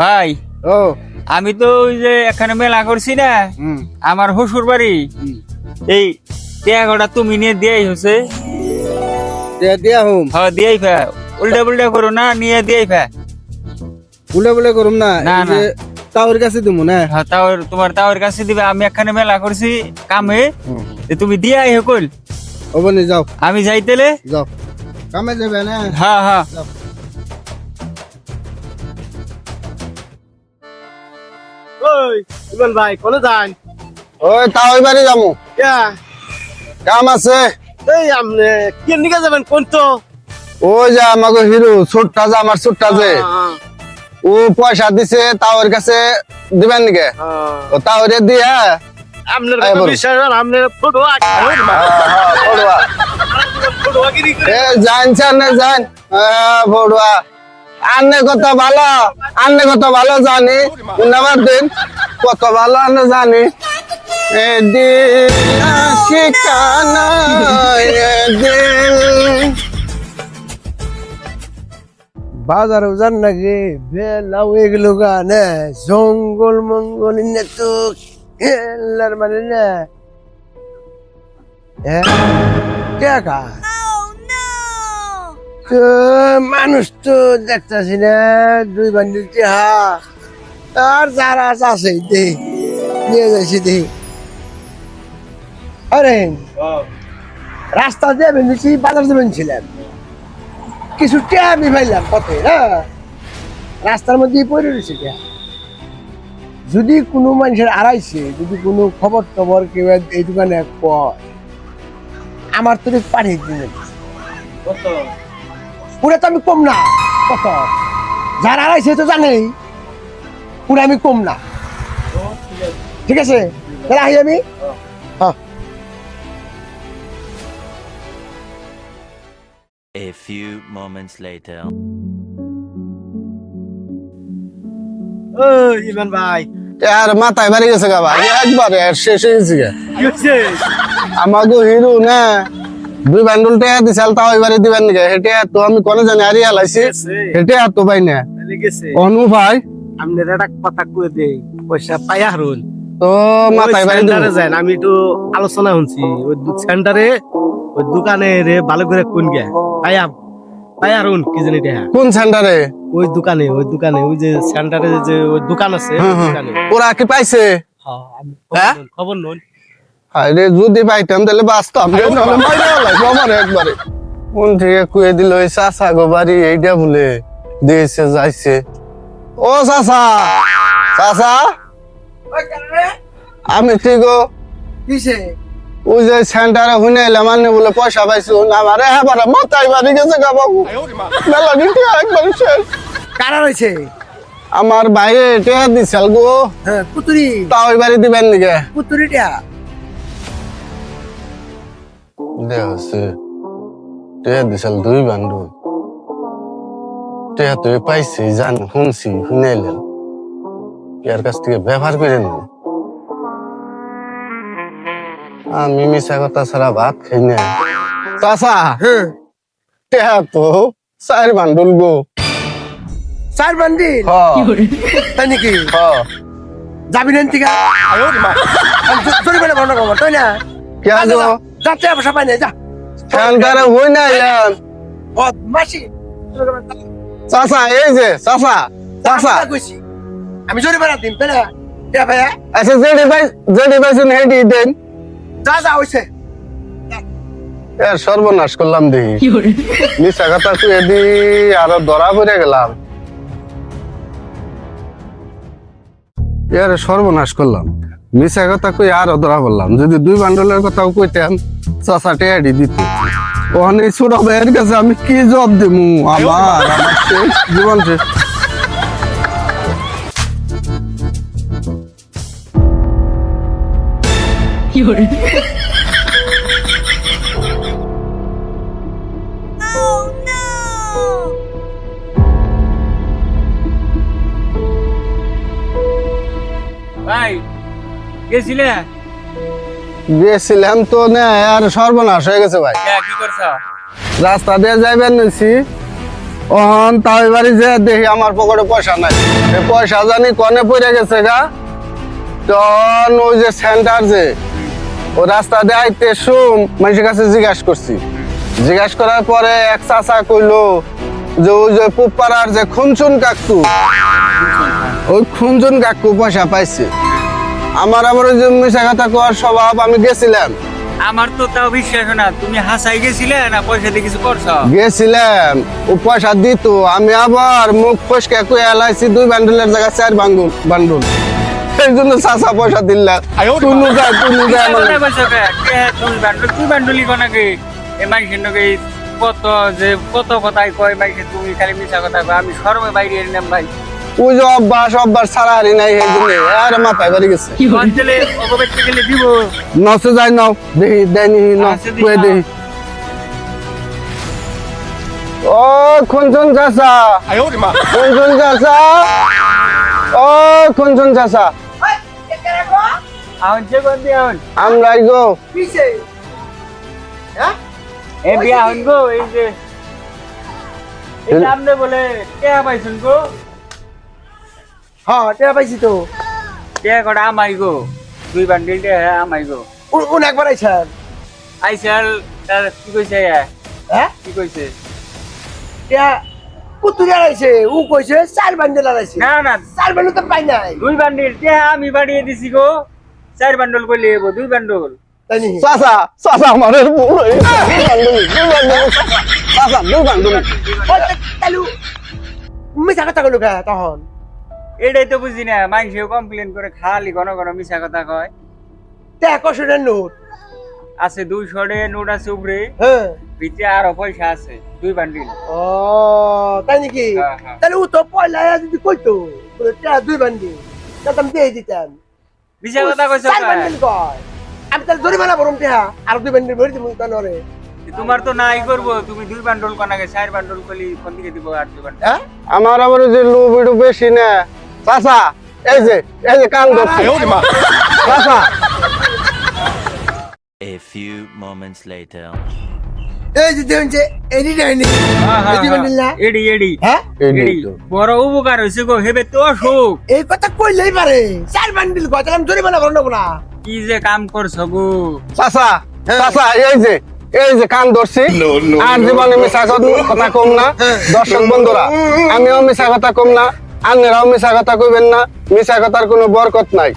ভাই ও। আমি তো ওই যে এখানে মেলা করছি না আমার শ্বশুর বাড়ি। এই টেয়াগোটা তুমি নিয়ে দিয়াই হচ্ছে দিয়া দিয়া হুম। হ্যাঁ দিয়াই ফে উল্টা পুল্টা করো না নিয়ে দিয়াই ফে বলে বলে করুম না না, যে তাওর কাছে দিমু না? হ্যাঁ তাওর তোমার তাওর কাছে দিবে। আমি এখানে মেলা করছি কামে। তুমি দিয়াই হকল ওবনি যাও। আমি যাইতেলে যাও। কামে যাবে না হ্যাঁ হ্যাঁ। ওই ইমন ভাই কোনে যান? ওই তাওই বাড়ি যামু ইয়া। কাম আছে। এই আমনে কি নিকে যাবেন কোন তো? ওই যে আমাকে হিরো ছোট্টা যে আমার ছোট্টা যে। হ্যাঁ, ও পয়সা দিছে তাওর কাছে দিবেন নাকি? হ্যাঁ। ও তাওরে দিয়া কথা বিশ্বাস হয় ফটো ফটো এ জানছেন না জান পড়ুয়া আন্নে কত ভালো, আন্নে কত ভালো জানি। নামার দিন কত ভালো আন্নে জানি। শিকানা এদিন। বাজার উজান নাকি বেলা হয়ে গেল গানে, জঙ্গল মঙ্গল নে তো খেলার মানে না। টাকা মানুষ তো দেখতেছি না, দুই বান্ডিল হা? আর যারা আছে দে, নিয়ে যাইছি, দে। আরে, রাস্তা দিয়ে বেঁধেছি, বাজার দিয়ে বেঁধেছিলাম। কিছু টিয়া আমি পাইলাম পথে, না? রাস্তার মধ্যেই পড়ে রয়েছে টিয়া। যদি কোনো মানুষের আড়াইছে যদি কোনো খবর টবর কেউ এই দোকানে কয়, আমার তো পাঠিয়ে দিন পুরে তো আমি কম না। কত? যার আড়াইছে তো জানেই। পুরে আমি কম না। ঠিক আছে? তাহলে আহি আমি। হ্যাঁ। A few moments later. ইমন ভাই। আর মাথায় বাড়ি গেছে গা ভাই। একবারে শেষ হয়ে হচ্ছে আমাকে হিরো না। দুই বান্ডুল টেয়া দিছাল তাও এবারে দিবেন নাকি? হেটে তো আমি কোনে জানি আরি হালাইছি হেটে আর তো পাই না। অনু ভাই। আপনার একটা কথা কয়ে দেই পয়সা পাই হারুন। তো মাথায় বাড়ি দিব। সেন্টারে যান আমি একটু আলোচনা শুনছি। ওই সেন্টারে ওই দোকানে রে ভালো করে কোন গে পাইয়া পাই হারুন কি জানি এটা কোন সেন্টারে ওই দোকানে ওই দোকানে ওই যে সেন্টারে যে ওই দোকান আছে হুম। দোকানে। ওরা কি পাইছে? হ্যাঁ, হ্যাঁ? খবর খবর নন আরে যদি পাইতাম তাহলে বাঁচতাম। নাহলে মাইরা আমার একবারে। কোন থেকে কুয়ে দিল ওই চাচা গো বাড়ি? এইটা বলে দিয়েছে যাইছে। ও চাচা! চাচা! আমি ঠিক ওই যে সেন্টারে হুনে এলাম আনে বলে পয়সা পাইছো আমারে হ্যাঁ বারে মাথায় বাড়ি গেছে গা বাবু। মেলা দিতে একবারে শেষ। কারা রয়েছে? আমার বাইরে টেয়া দিছাল গো। হ্যাঁ পুতুরি। তা ওই বাড়ি দিবেন নাকি? পুতুরিটা? দেহছে টেয়া দিছাল দুই বান্ডু টেয়া তো পাইছি জান শুনছি শুনাইলেন ইয়ার কাছ থেকে ব্যবহার করে নিন আমি মিশা কথা ছাড়া ভাত খাই না। হ্যাঁ টেয়া তো চার বান্ডুল গো। চার বান্ডিল তাই নাকি? যাবি না ঠিক চলি পেলে বন্ধ খবর তাই না? কে গো যাতে পয়সা পাই না যা। হই না ইয়ান। মাসি চাচা এই যে চাচা চাচা। আমি জরি বেড়া দিন তাই না? ভাইয়া। আচ্ছা হেঁটি দেন। যা যা হইছে। এর সর্বনাশ করলাম দেখি মিশা কথা কুয়ে দি আরও ধরা পড়ে গেলাম। এর সর্বনাশ করলাম। মিশা কথা কই আর অধরা বললাম যদি দুই বান্ডলের কথাও কইতেন চাচা আড়ি দিত। ওখানে ছোট ভাইয়ের কাছে আমি কি জব দিমু? আমার আমার জীবন শেষ। ভাই গেছিলে? গেছিলাম তো না আর সর্বনাশ হয়ে গেছে ভাই। কি করছ? রাস্তা দিয়ে যাইবেন নিছি। অহন তাই বাড়ি যে দেখি আমার পকেটে পয়সা নাই। পয়সা জানি কনে পড়ে গেছে গা। তখন ওই যে সেন্টার যে ও রাস্তা দিয়ে আইতে শুম মানুষের কাছে জিজ্ঞাসা করছি। জিজ্ঞাসা করার পরে এক চাচা কইলো যে ওই যে পুপাড়ার যে খুনচুন কাকু ওই খুনচুন কাকু পয়সা পাইছে। আমার আবার ওই যে মিশা কথা কোয়ার স্বভাব আমি গেছিলাম। আমার তো তাও বিশ্বাস না তুমি হাসাই গেছিলে না পয়সা দিয়ে কিছু করছ? গেছিলাম ও পয়সা দিত আমি আবার মুখ ফসকে কই এলাইছি দুই বান্ডুলের জায়গা চার বান্ডুল বান্ডুল। এই জন্য চাচা পয়সা দিলাম তুনু যায় তুনু যায় আমার কথা কইছ কে? কে তুই বান্ডুল তুই বান্ডুলি কোন নাকি? এই মানুষের নাকি কত যে কত কথাই কয় মাইকে তুমি খালি মিছা কথা কয় আমি সর্বে বাইরে এলাম ভাই। ওই যে অভ্যাস অভ্যাস ছাড়া হারি নাই এই জন্য আর মাথায় বাড়ি গেছে। নসে যাই নাও দেখি দেয়নি ন দিই কয়ে নাও। দেখি ও খুনচুন চাচা। খুনচুন চাচা। ও খুনচুন হন আমরাই গো। হ্যাঁ? এ বিয়া হন গো এই যে। এই বলে কে পাইছেন গো? হ্যাঁ টেয়া পাইছি তো। কে কটা আমাই গো দুই বান্ডিল কে আমাই গো উন একবার আইছেন আইসাল তার কি কইছে এ? হ্যাঁ কি কইছে টেয়া পুতুল আইছে উ কইছে চার বান্ডেল আইছে না না। চার বান্ডেল তো পাই নাই। দুই বান্ডিল কে আমি বাড়িয়ে দিছি গো। চার বান্ডল কইলে এবো দুই বান্ডল। তাই নি চাচা চাচা আমার ভুল হয়ে। দুই বান্ডুল, দুই বান্ডুল, চাচা, চাচা দুই বান্ডুল। ওই মিছা কথা কইলো তখন এটাই তো বুঝি না মানুষেও কমপ্লেন করে খালি ঘন ঘন মিছা কথা কয়। টেয়া কষের নোট? আছে দুইশো ডে নোট আছে উপরে। হ্যাঁ। ভিতরে আরও পয়সা আছে দুই বান্ডিল। ও তাই নাকি? হ্যাঁ, হ্যাঁ। তাহলে ও তো পয়লা যদি কইতো দুই বান্ডেল তাহলে আমি দিয়ে দিতাম। মিছা কথা কইছ চার বান্ডেল কয়। আমি তাহলে জরিমানা ভরম টেহা আর দুই বান্ডেল ভরে দিব তাহলে তোমার তো নাই করব তুমি দুই বান্ডল কনাকে চার বান্ডল করলি কোন দিকে দিব আর দুই বান্ডল? হ্যাঁ? আমার আবার যে লোভ একটু বেশি না। চাচা এই যে এই যে কান ধরছে। চাচা A few moments later. এই যে দেখুন যে এডি ডাইনি এডি এডি। হ্যাঁ? এডি বড় উপকার গো হেবে তো এই কথা কইলেই পারে। চার বান্ডেল না। কি যে কাম করছ গো? চাচা চাচা এই যে এই যে কান ধরছি। আর জীবনে মিশা কথা- কথা কম না। দর্শক বন্ধুরা আমিও মিশা কথা কম না। আপনারাও মিশা কথা কইবেন না মিশা কথার কোনো বরকত নাই।